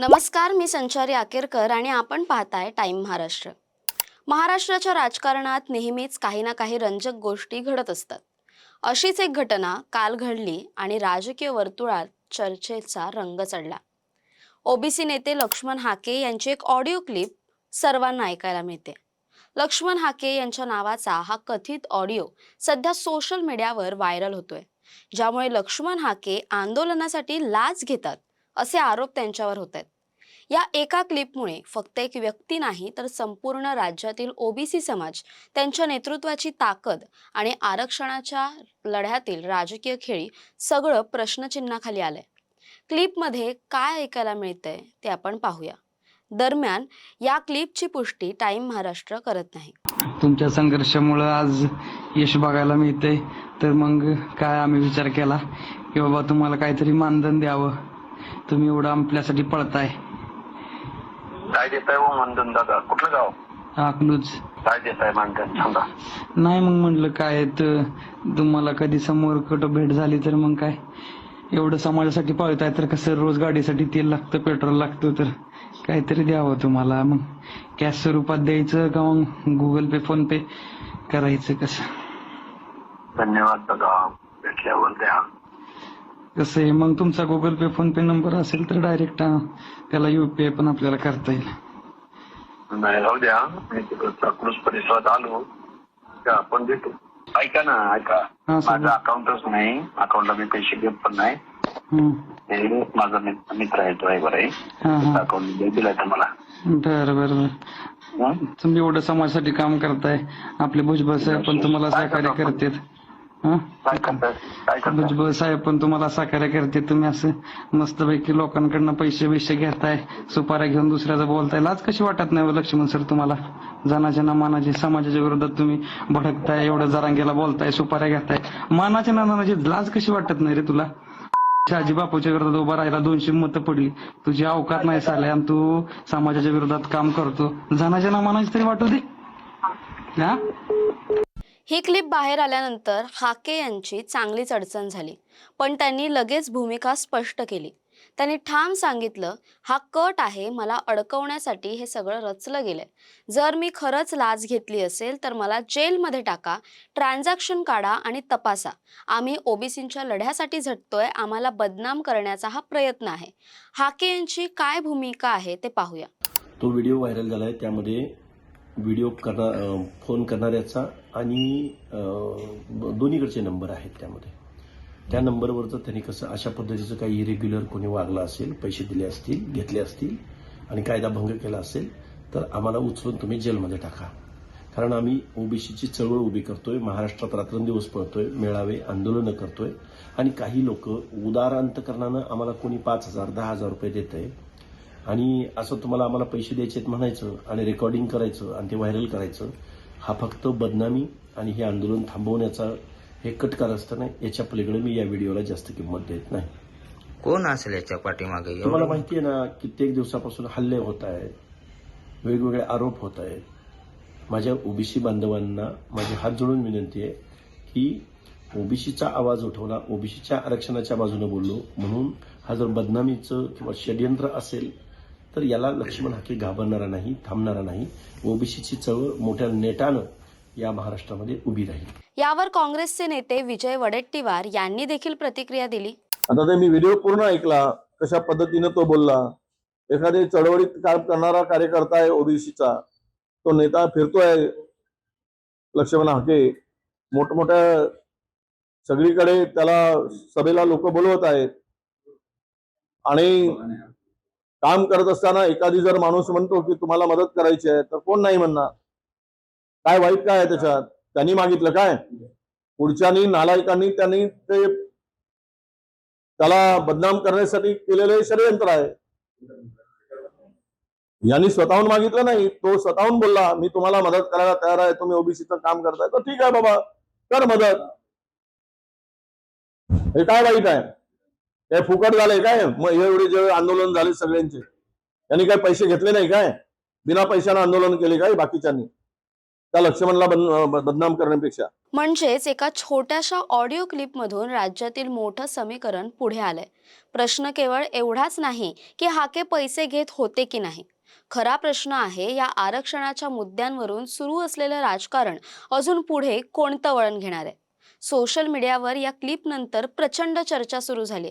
नमस्कार मी संचारी आकेरकर आणि आपण पाहताय टाइम महाराष्ट्र. महाराष्ट्राच्या राजकारणात नेहमीच काही ना काही रंजक गोष्टी घडत असतात. अशीच एक घटना काल घडली आणि राजकीय वर्तुळात चर्चेचा रंग चढला. ओबीसी नेते लक्ष्मण हाके यांची एक ऑडिओ क्लिप सर्वांना ऐकायला मिळते. लक्ष्मण हाके यांच्या नावाचा हा कथित ऑडिओ सध्या सोशल मीडियावर व्हायरल होतोय ज्यामुळे लक्ष्मण हाके आंदोलनासाठी लाच घेतात. असे आरोप त्यांच्यावर होत आहेत या एका क्लिपमुळे फक्त एक व्यक्ती नाही तर संपूर्ण राज्यातील ओबीसी समाज त्यांच्या नेतृत्वाची ताकद आणि आरक्षणाच्या लढ्यातील राजकीय खेळी सगळं प्रश्नचिन्हाखाली आलंय. क्लिपमध्ये काय ऐकायला मिळतंय ते आपण पाहूया. दरम्यान या क्लिपची पुष्टी टाइम महाराष्ट्र करत नाही. तुमच्या संघर्षामुळं आज यश बघायला मिळते तर मग काय आम्ही विचार केला की बाबा तुम्हाला काहीतरी मानधन द्यावं. तुम्ही एवढं आपल्यासाठी पळताय. काय देताय हो मानधन दादा? कुठलं गाव? अकलूच काय देताय मानधन सांगा. नाही मग म्हटलं काय तर तुम्हाला कधी समोर कुठं भेट झाली तर मग काय? एवढं समाजासाठी पळताय तर कसं रोज गाडीसाठी तेल लागतं पेट्रोल लागतं तर काहीतरी द्यावं तुम्हाला. मग कॅश स्वरूपात द्यायचं का मग गुगल पे फोन पे करायचं कसं? धन्यवाद दादा. भेटल्यावर द्या. कसं आहे मग तुमचा Google Pay PhonePe number असेल तर डायरेक्ट त्याला युपीआय पण आपल्याला करता येईल. नाही राहू द्या. चाकूस परिसरात आलो. का आपण देतो. ऐका ना ऐका. माझं अकाउंटच नाही. अकाउंटला मी पैसे घेत पण नाही. माझा मित्र आहे ड्रायव्हर आहे. अकाउंट दिलाय तुम्हाला. बर बर बर? तुम्ही एवढं समाजासाठी काम करताय. आपले भुजबळ साहेब पण तुम्हाला सहकार्य करतात. काय करताय? भुजबळ साहेब पण तुम्हाला सहकार्य करते तुम्ही असं मस्तपैकी लोकांकडनं पैसे बिशे घेताय सुपाऱ्या घेऊन दुसऱ्याचं बोलताय. लाज कशी वाटत नाही हो लक्ष्मण सर तुम्हाला? जनाच्या ना मानाची समाजाच्या विरोधात तुम्ही भडकताय एवढं जरांगेला बोलताय सुपाऱ्या घेताय. मानाच्या ना मानाची लाज कशी वाटत नाही रे तुला? शहाजी बापूच्या विरोधात उभा राहिला दोनशे मतं पडली. तुझी अवकात नाही झाल्या आणि तू समाजाच्या विरोधात काम करतो. जनाच्या ना मानाची तरी वाटू दे. हा? ही क्लिप बाहेर आल्यानंतर हाके यांची चांगलीच अडचण झाली. पण त्यांनी लगेच भूमिका स्पष्ट केली. त्यांनी ठाम सांगितलं हा कट आहे मला अडकवण्यासाठी हे सगळं रचलं गेलंय. जर मी खरंच लाच घेतली असेल तर मला जेलमध्ये टाका ट्रान्झॅक्शन काढा आणि तपासा. आम्ही ओबीसींच्या लढ्यासाठी झटतोय आम्हाला बदनाम करण्याचा हा प्रयत्न आहे. हाके यांची काय भूमिका आहे ते पाहूया. तो व्हिडिओ व्हायरल झालाय त्यामध्ये व्हिडिओ करणार फोन करणाऱ्याचा आणि दोन्हीकडचे नंबर आहेत त्यामध्ये. त्या नंबरवरचं त्यांनी कसं अशा पद्धतीचं काही इरेग्युलर कोणी वागला असेल पैसे दिले असतील घेतले असतील आणि कायदा भंग केला असेल तर आम्हाला उचलून तुम्ही जेलमध्ये टाका. कारण आम्ही ओबीसीची चळवळ उभी करतोय महाराष्ट्रात रात्रंदिवस पळतोय मेळावे आंदोलनं करतोय आणि काही लोक उदारांतकरणानं आम्हाला कोणी पाच हजार दहा हजार रुपये देत आहे आणि असं तुम्हाला आम्हाला पैसे द्यायचे म्हणायचं आणि रेकॉर्डिंग करायचं आणि ते व्हायरल करायचं हा फक्त बदनामी आणि हे आंदोलन थांबवण्याचा हे कटकार असताना याच्या पलीकडे मी या व्हिडिओला जास्त किंमत देत नाही कोण असेल याच्या पाठीमागे तुम्हाला? माहिती आहे ना कित्येक दिवसापासून हल्ले होत आहेत वेगवेगळे आरोप होत आहेत माझ्या ओबीसी बांधवांना माझी हात जोडून विनंती आहे की ओबीसीचा आवाज उठवला ओबीसीच्या आरक्षणाच्या बाजूने बोललो म्हणून हा जर बदनामीचं किंवा षडयंत्र असेल तर याला लक्ष्मण हाके घाबरणारा नाही थांबणारा नाही. ओबीसीची चळवळ मोठ्या नेटानं या महाराष्ट्रामध्ये उभी राहील. यावर काँग्रेसचे नेते विजय वडेट्टीवार यांनी देखील प्रतिक्रिया दिली. आता ते मी व्हिडिओ पूर्ण ऐकला कशा पद्धतीने तो बोलला? एखादी चळवळीत काम करणारा कार्यकर्ता आहे ओबीसीचा. तो नेता फिरतोय. लक्ष्मण हाके मोठमोठ्या सगळीकडे त्याला सभेला लोक बोलवत आहेत. आणि काम करत असताना एखादी जर माणूस म्हणतो की तुम्हाला मदत करायची आहे तर कोण नाही म्हणणार? काय वाईट काय आहे त्याच्यात? त्यांनी मागितलं काय? पुढच्यानी नालायकांनी त्यांनी ते त्याला बदनाम करण्यासाठी केलेले षडयंत्र आहे. यांनी स्वतःहून मागितलं नाही तो स्वतःहून बोलला मी तुम्हाला मदत करायला तयार आहे तुम्ही ओबीसीचं काम करताय. तर ठीक आहे बाबा कर मदत. हे काय वाईट आहे? हे फुकट झालंय काय? मग एवढे जे आंदोलन झाले सगळ्यांचे. यांनी काय पैसे घेतले नाही काय? बिना पैशानं आंदोलन केले काय बाकीच्यांनी? त्या लक्ष्मणला बदनाम करण्यापेक्षा. म्हणजेच एका छोट्याशा ऑडिओ क्लिप मधून राज्यातील मोठं समीकरण पुढे आलंय. प्रश्न केवळ एवढाच नाही की हाके पैसे घेत होते की नाही. खरा प्रश्न आहे या आरक्षणाच्या मुद्द्यांवरून सुरू असलेलं राजकारण अजून पुढे कोणतं वळण घेणार आहे? सोशल मीडियावर या क्लिप नंतर प्रचंड चर्चा सुरू झाली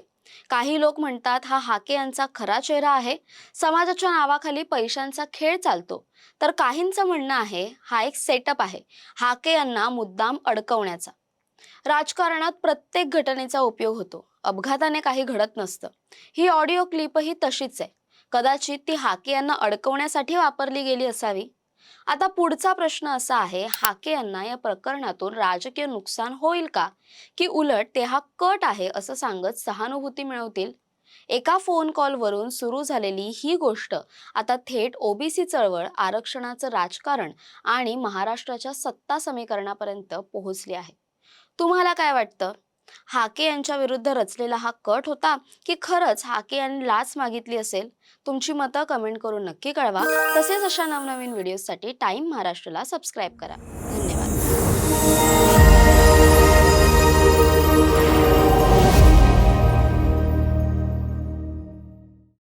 काही लोक म्हणतात हा हाके यांचा खरा चेहरा आहे. समाजाच्या नावाखाली पैशांचा खेळ चालतो. तर काहींचं म्हणणं आहे हा एक सेटअप आहे. हाके यांना मुद्दाम अडकवण्याचा. राजकारणात प्रत्येक घटनेचा उपयोग होतो. अपघाताने काही घडत नसतं. ही ऑडिओ क्लिपही तशीच आहे. कदाचित ती हाके यांना अडकवण्यासाठी वापरली गेली असावी. आता पुढचा प्रश्न असा आहे हाके यांना या प्रकरणातून राजकीय नुकसान होईल का? की उलट ते हा कट आहे असं सांगत सहानुभूती मिळवतील? एका फोन कॉलवरून सुरू झालेली ही गोष्ट आता थेट ओबीसी चळवळ आरक्षणाचं राजकारण आणि महाराष्ट्राच्या सत्ता समीकरणापर्यंत पोहोचली आहे. तुम्हाला काय वाटतं? हाके यांच्या विरुद्ध रचलेला हा कट होता की खरंच हाके यांनी लाच मागितली असेल? तुमची मतं कमेंट करून नक्की कळवा. तसेच अशा नवनवीन व्हिडिओसाठी टाईम महाराष्ट्रला सबस्क्राईब करा. धन्यवाद.